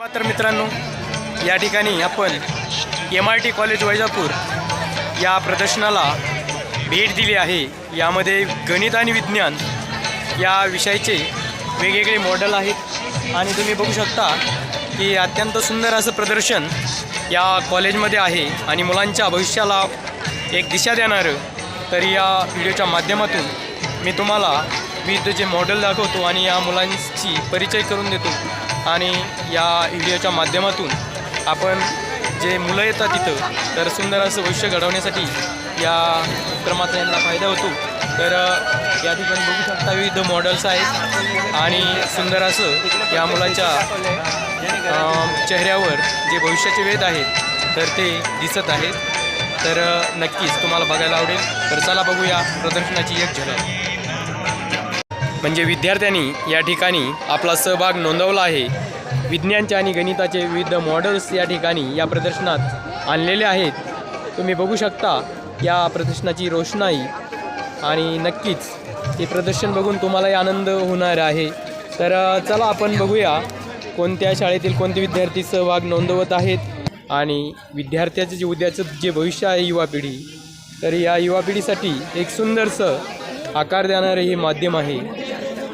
तर मित्रांनो या ठिकाणी आपण M I T college Vaijapur या प्रदर्शनाला भेट दिली आहे. यामध्ये गणित आणि विज्ञान या विषयाचे वेगवेगळे मॉडेल आहेत. आणि तुम्ही बघू शकता की अत्यंत सुंदर असं प्रदर्शन या कॉलेजमध्ये आहे. आणि मुलांच्या भविष्याला एक दिशा देणारं तर या व्हिडिओच्या माध्यमातून मी तुम्हाला विविध जे मॉडेल दाखवतो आणि या मुलांची परिचय करून देतो आणि या व्हिडिओच्या माध्यमातून आपण जे मुलं येतात तिथं तर सुंदर असं भविष्य घडवण्यासाठी या उपक्रमाचा यांना फायदा होतो. तर या ठिकाणी बघू शकता विविध मॉडेल्स आहेत आणि सुंदर असं या मुलांच्या चेहऱ्यावर जे भविष्याचे वेध आहेत तर ते दिसत आहेत. तर नक्कीच तुम्हाला बघायला आवडेल. तर चला बघूया प्रदर्शनाची एक झलक. म्हणजे विद्यार्थ्यांनी या ठिकाणी आपला सहभाग नोंदवला आहे. विज्ञानचे आणि गणिताचे विविध मॉडेल्स या ठिकाणी या प्रदर्शनात आणलेले आहेत. तुम्ही बघू शकता या प्रदर्शनाची रोषणाई आणि नक्कीच ते प्रदर्शन बघून तुम्हालाही आनंद होणार आहे. तर चला आपण बघूया कोणत्या शाळेतील कोणते विद्यार्थी सहभाग नोंदवत आहेत आणि विद्यार्थ्याचं जे उद्याचं जे भविष्य आहे युवा पिढी तर या युवा पिढीसाठी एक सुंदरसं आकार देणारं हे माध्यम आहे.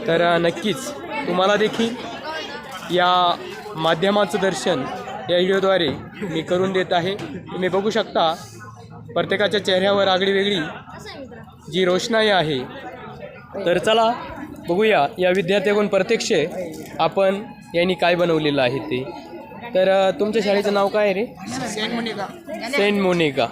तर नक्कीच तुम्हाला देखील या माध्यमाचं दर्शन या व्हिडिओद्वारे मी करून देत आहे. तुम्ही बघू शकता प्रत्येकाच्या चेहऱ्यावर आगळी वेगळी जी रोषणाई आहे. तर चला बघूया या विद्यार्थ्याकडून प्रत्यक्ष आपण यांनी काय बनवलेलं आहे ते. तर तुमच्या शाळेचं नाव काय आहे रे? Saint Monica.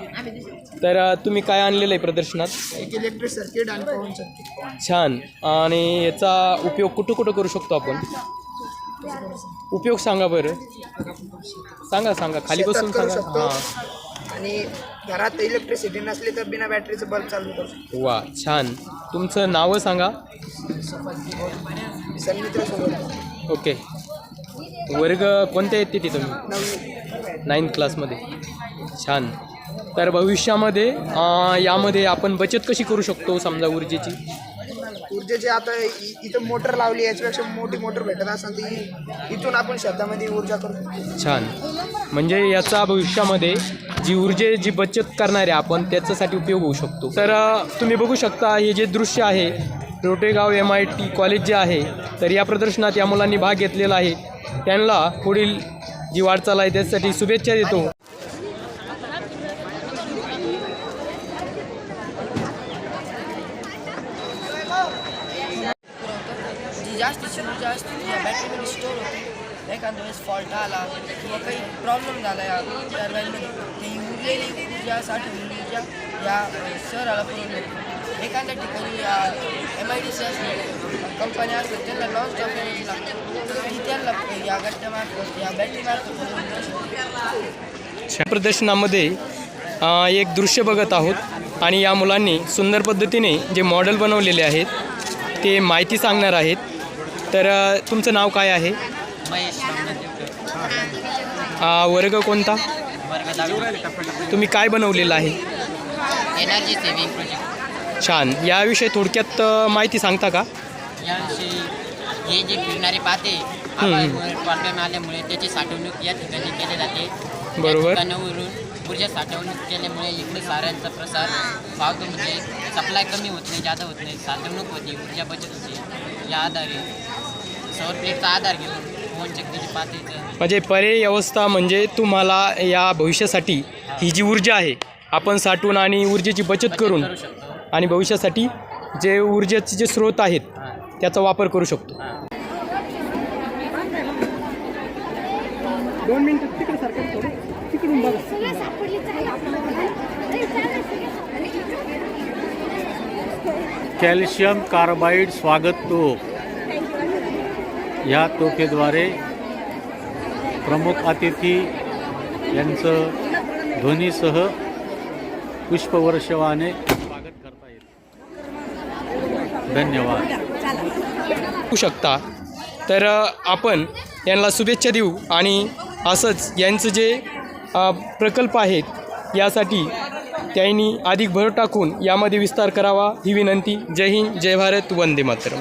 तर तुम्ही काय आणलेलं आहे प्रदर्शनात? एक इलेक्ट्रिक सर्किट आणि पवन सर्किट छान. आणि याचा उपयोग कुठं कुठं करू शकतो आपण? उपयोग सांगा बरं. सांगा सांगा. खाली बसून शेतात करू सांगा. शकतो. हां. आणि घरात इलेक्ट्रिसिटी नसली तर बिना बॅटरीचं बल्ब चालू वा छान. तुमचं नावं सांगा. सन्मित्र सोबत ओके. वर्ग कोणते आहेत तिथे तुम्ही? नववी. नाईन्थ क्लासमध्ये छान. तर भविष्यामध्ये यामध्ये आपण बचत कशी करू शकतो समजा ऊर्जेची? ऊर्जेची आता इ- इथं मोटर लावली याच्यापेक्षा मोठी मोटर भेटत असेल तर इ- इथून आपण शेतामध्ये ऊर्जा करू छान. म्हणजे याचा भविष्यामध्ये जी ऊर्जे जी बचत करणारे आपण त्याच्यासाठी उपयोग होऊ शकतो. तर अ, तुम्ही बघू शकता हे जे दृश्य आहे Rotegaon M I T college जे आहे तर या प्रदर्शनात या मुलांनी भाग घेतलेला आहे. त्यांना पुढील जी वाटचाल आहे त्यासाठी शुभेच्छा देतो. जी जास्तीची ऊर्जा असते ती या बॅटरीमध्ये स्टोअर होते एखाद्या वेळेस फॉल्ट आला किंवा काही प्रॉब्लेम झाला या टर्बाईनमध्ये ती उरलेली ऊर्जा साठवलेली ऊर्जा या शहराला पुरवली एखाद्या ठिकाणी या एम आय डी सी असले कंपन्या असल्या त्यांना लॉन्च स्टॉप एनर्जी लागते ती त्यांना या गट्ट्या मार्फत या बॅटरी मार्फत प्रदर्शनामध्ये एक दृश्य बघत आहोत आणि या मुलांनी सुंदर पद्धतीने जे मॉडेल बनवलेले आहेत ते माहिती सांगणार आहेत तर तुमचं नाव काय आहे? वर्ग कोणता? तुम्ही काय बनवलेलं आहे? एनर्जी सेव्हिंग प्रोजेक्ट छान. याविषयी थोडक्यात अ, माहिती सांगता का? याविषयी हे जे फिरणारे पाते प्रॉब्लेम आल्यामुळे त्याची साठवणूक या ठिकाणी केली जाते. बरोबर. ठिकाणावरून ऊर्जा साठवणूक केल्यामुळे इकडे साऱ्यांचा प्रसार पावतो म्हणजे सप्लाय कमी होत नाही जादा होत नाही साठवणूक होती ऊर्जा बचत होते. या आधारे सौर प्लेटचा आधार म्हणजे पर्यायी व्यवस्था म्हणजे तुम्हाला या भविष्यासाठी ही. जी ऊर्जा आहे आपण साठवून आणि ऊर्जेची बचत करून करू शकतो. आणि भविष्यासाठी जे ऊर्जेचे जे स्रोत आहेत त्याचा वापर करू शकतो. दोन मिनटं तिकडे सारखं थोडं तिकडून बघा. कॅल्शियम कार्बाईड स्वागत तोफ. ह्या तोफेद्वारे प्रमुख अतिथी यांचं ध्वनीसह पुष्पवर्षवाने स्वागत करता येईल. धन्यवाद. होऊ शकता. तर आपण यांना शुभेच्छा देऊ आणि असंच यांचं जे प्रकल्प आहेत यासाठी त्यांनी अधिक भर टाकून यामध्ये विस्तार करावा ही विनंती. जय हिंद जय भारत वंदे मातरम.